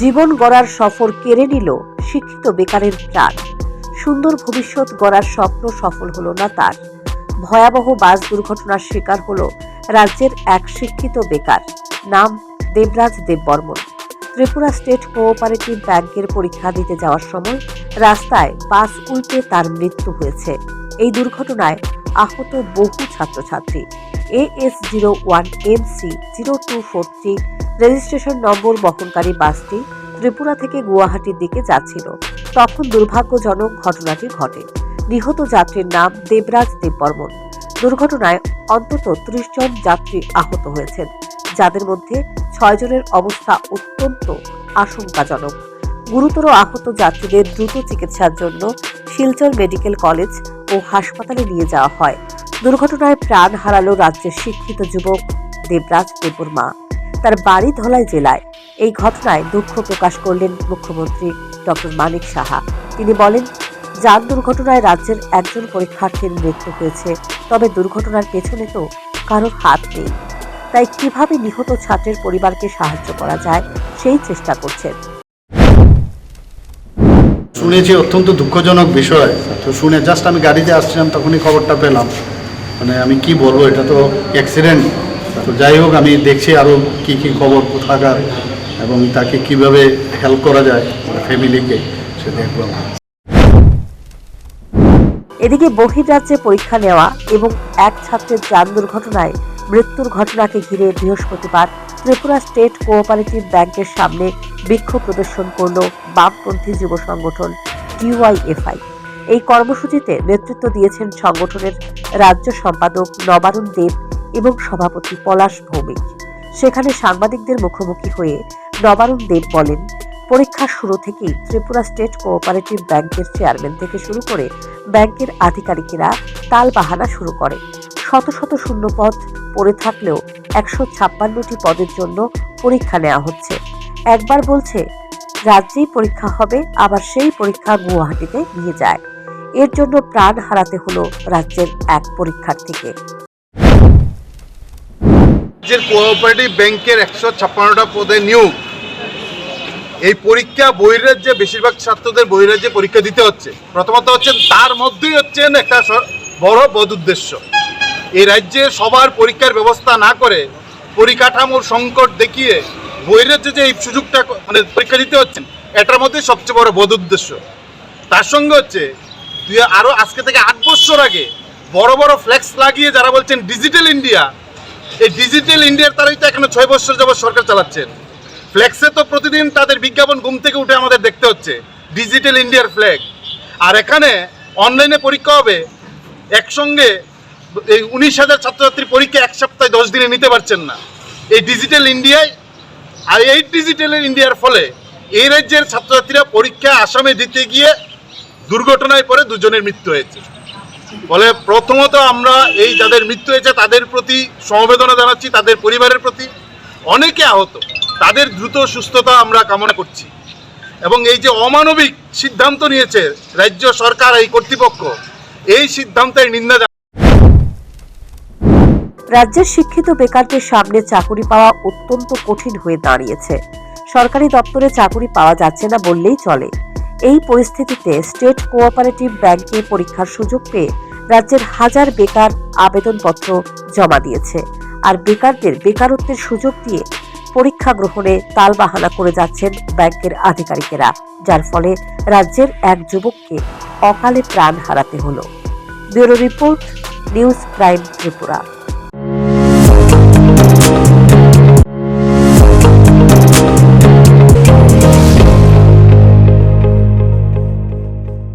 জীবন গড়ার সফর কেড়ে নিল শিক্ষিত বেকারের প্রাণ। সুন্দর ভবিষ্যৎ গড়ার স্বপ্ন সফল হলো না তার। ভয়াবহ বাস দুর্ঘটনার শিকার হল রাজ্যের এক শিক্ষিত বেকার, নাম দেবরাজ দেববর্মন। ত্রিপুরা স্টেট কোঅপারেটিভ ব্যাংকের পরীক্ষা দিতে যাওয়ার সময় রাস্তায় বাস উল্টে তার মৃত্যু হয়েছে। এই দুর্ঘটনায় আহত বহু ছাত্রছাত্রী। AS zero one M C zero two four three registration number বহনকারী বাসটি ত্রিপুরা থেকে গুয়াহাটির দিকে যাচ্ছিল। তখন দুর্ভাগ্যজনক ঘটনাটি ঘটে। নিহত যাত্রীর নাম দেবরাজ দেববর্মন। দুর্ঘটনায় অন্তত ত্রিশ জন যাত্রী আহত হয়েছেন, যাদের মধ্যে ছয় জনের অবস্থা অত্যন্ত আশঙ্কাজনক। গুরুতর আহত যাত্রীদের দ্রুত চিকিৎসার জন্য শিলচর মেডিকেল কলেজ ও হাসপাতালে নিয়ে যাওয়া হয়। দুর্ঘটনায় প্রাণ হারালো রাজ্যের শিক্ষিত যুবক দেবরাজ দেবুর মা তার বাড়ি ধলাই জেলায়। এই ঘটনায় দুঃখ প্রকাশ করলেন মুখ্যমন্ত্রী ডক্টর মানিক সাহা। তিনি বলেন, যান দুর্ঘটনায় রাজ্যের একজন পরীক্ষার্থীর মৃত্যু হয়েছে, তবে দুর্ঘটনার পেছনে তো কারোর হাত নেই। তাই কীভাবে নিহত ছাত্রের পরিবারকে সাহায্য করা যায়, সেই চেষ্টা করছেন। শুনেছি অত্যন্ত দুঃখজনক বিষয়। তো শুনে জাস্ট আমি গাড়িতে আসছিলাম, তখনই খবরটা পেলাম। মানে আমি কি বলব, এটা তো অ্যাক্সিডেন্ট তো যাই হোক, আমি দেখছি আরও কি কি খবর, কোথাকার এবং তাকে কীভাবে হেল্প করা যায় ফ্যামিলিকে সে দেখব এদিকে বহির্রাজ্যে পরীক্ষা নেওয়া এবং এক ছাত্রের যান দুর্ঘটনায় মৃত্যুর ঘটনাকে ঘিরে বৃহস্পতিবার ত্রিপুরা স্টেট কোঅপারেটিভ ব্যাংকের সামনে বিক্ষোভ প্রদর্শন করল বামপন্থী যুব সংগঠন ডিওয়াইএফআই এই কর্মসূচিতে নেতৃত্ব দিয়েছেন সংগঠনের রাজ্য সম্পাদক নবারুণ দেব এবং সভাপতি পলাশ ভৌমিক। সেখানে সাংবাদিকদের মুখোমুখি হয়ে নবারুণ দেব বলেন পরীক্ষার শুরু থেকেই ত্রিপুরা স্টেট কোঅপারেটিভ ব্যাংকের চেয়ারম্যান থেকে শুরু করে ব্যাংকের আধিকারিকেরা তাল বাহানা শুরু করে। শত শত শূন্য পদ পড়ে থাকলেও একশো ছাপ্পান্নটি পদের জন্য পরীক্ষা নেওয়া হচ্ছে। একবার বলছে, রাজ্যেই পরীক্ষা হবে, আবার সেই পরীক্ষা গুয়াহাটিতে নিয়ে যায়। এর জন্য প্রাণ হারাতে হলো রাজ্যের এক পরীক্ষার্থীকে। রাজ্যের কোঅপারেটিভ ব্যাংকের একশো ছাপ্পান্নটা পদে নিয়োগ। এই পরীক্ষা বহিরাজ্যে বেশিরভাগ ছাত্রদের বহিরাজ্যে পরীক্ষা দিতে হচ্ছে। প্রথমত হচ্ছে তার মধ্যেই হচ্ছেন একটা বড় বদ উদ্দেশ্য। এই রাজ্যে সবার পরীক্ষার ব্যবস্থা না করে পরিকাঠামোর সংকট দেখিয়ে বহিরাজ্যে যে এই সুযোগটা মানে পরীক্ষা দিতে হচ্ছেন এটার মধ্যে সবচেয়ে বড় বদ উদ্দেশ্য। তার সঙ্গে হচ্ছে তুই আরও আজকে থেকে আট বছর আগে বড় বড় ফ্ল্যাক্স লাগিয়ে যারা বলছেন ডিজিটাল ইন্ডিয়া এই ডিজিটাল ইন্ডিয়ার তারাই তো এখানে ছয় বছর যাবৎ সরকার চালাচ্ছেন ফ্লেক্সে তো প্রতিদিন তাদের বিজ্ঞাপন ঘুম থেকে উঠে আমাদের দেখতে হচ্ছে। ডিজিটাল ইন্ডিয়ার ফ্ল্যাগ আর এখানে অনলাইনে পরীক্ষা হবে। একসঙ্গে এই উনিশ হাজার ছাত্রছাত্রীর পরীক্ষা এক সপ্তাহে দশ দিনে নিতে পারছেন না। এই ডিজিটাল ইন্ডিয়ায় আর এই ডিজিটাল ইন্ডিয়ার ফলে এই রাজ্যের ছাত্রছাত্রীরা পরীক্ষা আসামে দিতে গিয়ে দুর্ঘটনায় পড়ে, দুজনের মৃত্যু হয়েছে। বলে প্রথমত আমরা এই যাদের মৃত্যু হয়েছে তাদের প্রতি সমবেদনা জানাচ্ছি, তাদের পরিবারের প্রতি। অনেকে আহত, তাদের দ্রুত সুস্থতা আমরা কামনা করছি। এবং এই যে অমানবিক সিদ্ধান্ত নিয়েছে রাজ্য সরকার এই কর্তৃপক্ষ, এই সিদ্ধান্তের নিন্দা। রাজ্যের শিক্ষিত বেকারদের সামনে চাকুরি পাওয়া অত্যন্ত কঠিন হয়ে দাঁড়িয়েছে। সরকারি দপ্তরে চাকুরি পাওয়া যাচ্ছে না বললেই চলে। এই পরিস্থিতিতে স্টেট কোঅপারেটিভ ব্যাংকে পরীক্ষার সুযোগ পেয়ে রাজ্যের হাজার বেকার আবেদনপত্র জমা দিয়েছে। আর বেকারদের বেকারত্বের সুযোগ দিয়ে পরীক্ষা গ্রহণে তালবাহানা করে যাচ্ছেন ব্যাংকের আধিকারিকেরা, যার ফলে রাজ্যের এক যুবককে অকালে প্রাণ হারাতে হলো। Bureau report, news prime Tripura.